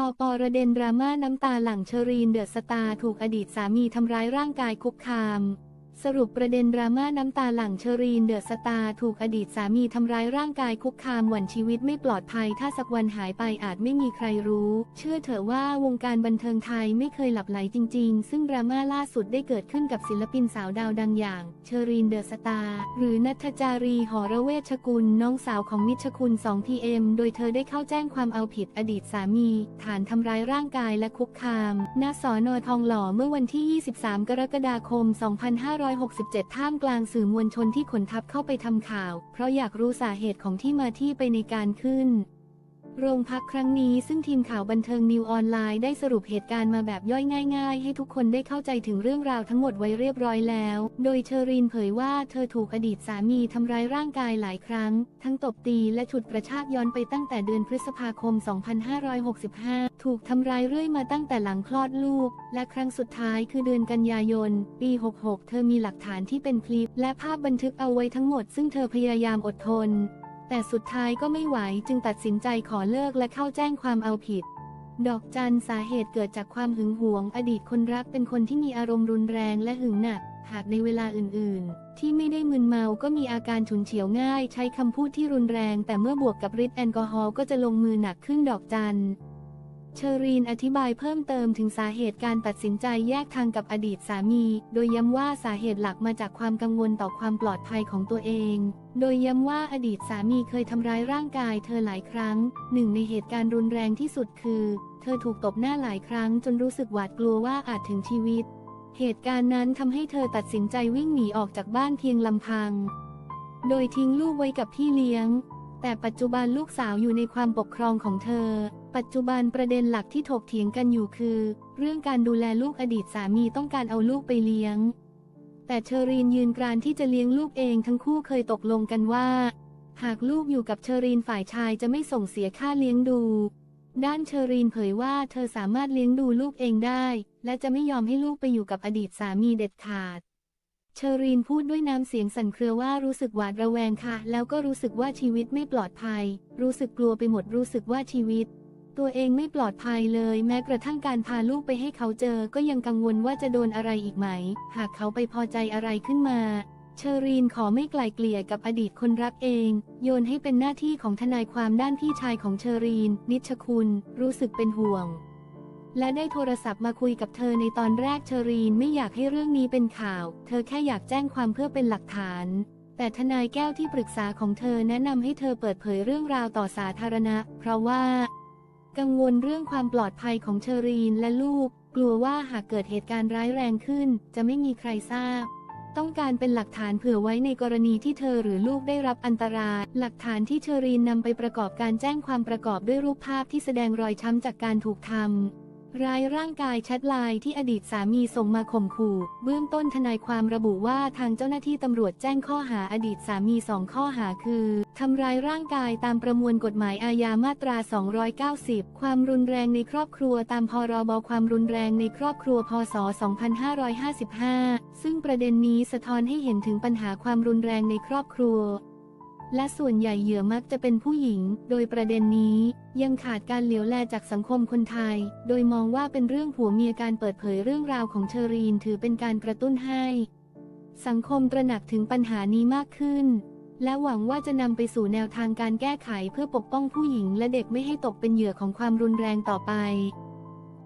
ปอปอระเด็นดราม่าน้ำตาหลังเชอรีนเดอะสตาร์ถูกอดีตสามีทำร้ายร่างกายคุกคาม สรุปประเด็นดราม่าน้ำตาหลังเชอรีนเดอะสตาร์ถูกอดีตสามีทำร้ายร่างกายคุกคามหวั่นชีวิตไม่ปลอดภัย ถ้าสักวันหายไปอาจไม่มีใครรู้ เชื่อเถอะว่าวงการบันเทิงไทยไม่เคยหลับไหลจริง ๆ ซึ่งดราม่าล่าสุดได้เกิดขึ้นกับศิลปินสาวดาวดังอย่าง เชอรีนเดอะสตาร์หรือนัทจารีหอระเวชกุลน้องสาวของมิชคุณ 2PM โดยเธอได้เข้าแจ้งความเอาผิดอดีตสามี ฐานทำร้ายร่างกายและคุกคามณสอนอทองหล่อเมื่อวันที่ 23 กรกฎาคม2567 ท่ามกลางสื่อมวลชนที่ขนทับเข้าไปทำข่าว เพราะอยากรู้สาเหตุของที่มาที่ไปในการขึ้น โรงพักครั้งนี้ซึ่งทีมข่าวบันเทิงนิวออนไลน์ได้สรุปเหตุการณ์มาแบบย่อยง่าย ๆ ให้ทุกคนได้เข้าใจถึงเรื่องราวทั้งหมดไว้เรียบร้อยแล้ว โดยเชอรีนเผยว่าเธอถูกอดีตสามีทำร้ายร่างกายหลายครั้ง ทั้งตบตีและฉุดกระชากย้อนไปตั้งแต่เดือนพฤษภาคม 2565 ถูกทำร้ายเรื่อยมาตั้งแต่หลังคลอดลูก และครั้งสุดท้ายคือเดือนกันยายน ปี 66 เธอมีหลักฐานที่เป็นคลิป และภาพบันทึกเอาไว้ทั้งหมด ซึ่งเธอพยายามอดทน แต่สุดท้ายก็ไม่ไหวจึงตัดสินใจขอเลิกและเข้าแจ้งความเอาผิด ดอกจันสาเหตุเกิดจากความหึงหวง อดีตคนรักเป็นคนที่มีอารมณ์รุนแรงและหึงหนัก หากในเวลาอื่นๆ ที่ไม่ได้มึนเมาก็มีอาการฉุนเฉียวง่าย ใช้คำพูดที่รุนแรง แต่เมื่อบวกกับฤทธิ์แอลกอฮอล์ก็จะลงมือหนักขึ้นดอกจัน เชอรีนอธิบายเพิ่มเติมถึงสาเหตุการตัดสินใจแยกทางกับอดีตสามี โดยย้ำว่าสาเหตุหลักมาจากความกังวลต่อความปลอดภัยของตัวเอง โดยย้ำว่าอดีตสามีเคยทำร้ายร่างกายเธอหลายครั้ง หนึ่งในเหตุการณ์รุนแรงที่สุดคือ เธอถูกตบหน้าหลายครั้งจนรู้สึกหวาดกลัวว่าอาจถึงชีวิต เหตุการณ์นั้นทำให้เธอตัดสินใจวิ่งหนีออกจากบ้านเพียงลำพัง โดยทิ้งลูกไว้กับพี่เลี้ยง แต่ปัจจุบันลูกสาวอยู่ในความปกครองของเธอ ปัจจุบันประเด็นหลักที่ถกเถียงกันอยู่คือ เรื่องการดูแลลูกอดีตสามีต้องการเอาลูกไปเลี้ยง แต่เชอรีนยืนกรานที่จะเลี้ยงลูกเองทั้งคู่เคยตกลงกันว่า หากลูกอยู่กับเชอรีนฝ่ายชายจะไม่ส่งเสียค่าเลี้ยงดู ด้านเชอรีนเผยว่าเธอสามารถเลี้ยงดูลูกเองได้ และจะไม่ยอมให้ลูกไปอยู่กับอดีตสามีเด็ดขาดเชอรีนพูดด้วยน้ำเสียงสั่นเครือว่ารู้สึกหวาดระแวงค่ะ แล้วก็รู้สึกว่าชีวิตไม่ปลอดภัย รู้สึกกลัวไปหมดรู้สึกว่าชีวิต ตัวเองไม่ปลอดภัยเลย แม้กระทั่งการพาลูกไปให้เขาเจอ ก็ยังกังวลว่าจะโดนอะไรอีกไหม หากเขาไปพอใจอะไรขึ้นมา เชอรีนขอไม่ไกลเกลี่ยกับอดีตคนรักเอง โยนให้เป็นหน้าที่ของทนายความด้านพี่ชายของเชอรีน นิชคุณ รู้สึกเป็นห่วง และได้โทรศัพท์มาคุยกับเธอในตอนแรกเชอรีนไม่อยากให้เรื่องนี้เป็นข่าว เธอแค่อยากแจ้งความเพื่อเป็นหลักฐานแต่ทนายแก้วที่ปรึกษาของเธอแนะนำให้เธอเปิดเผยเรื่องราวต่อสาธารณะ เพราะว่า กังวลเรื่องความปลอดภัยของเชอรีนและลูก กลัวว่าหากเกิดเหตุการณ์ร้ายแรงขึ้น จะไม่มีใครทราบ ต้องการเป็นหลักฐานเผื่อไว้ในกรณีที่เธอหรือลูกได้รับอันตราย หลักฐานที่เชอรีนนำไปประกอบการแจ้งความประกอบด้วยรูปภาพที่แสดงรอยช้ำจากการถูกทำ ร้ายร่างกายแชทไลน์ที่อดีตสามีส่งมาข่มขู่ เบื้องต้นทนายความระบุว่าทางเจ้าหน้าที่ตำรวจแจ้งข้อหาอดีตสามีสองข้อหาคือทำร้ายร่างกายตามประมวลกฎหมายอาญามาตรา 290 ความรุนแรงในครอบครัวตามพรบความรุนแรงในครอบครัว พศ 2555 ซึ่งประเด็นนี้สะท้อนให้เห็นถึงปัญหาความรุนแรงในครอบครัว และส่วนใหญ่เหยื่อมักจะเป็นผู้หญิง โดยประเด็นนี้ยังขาดการเหลียวแลจากสังคมคนไทย โดยมองว่าเป็นเรื่องผัวเมียการเปิดเผยเรื่องราวของเชอรีนถือเป็นการกระตุ้นให้ สังคมตระหนักถึงปัญหานี้มากขึ้น และหวังว่าจะนำไปสู่แนวทางการแก้ไขเพื่อปกป้องผู้หญิงและเด็กไม่ให้ตกเป็นเหยื่อของความรุนแรงต่อไป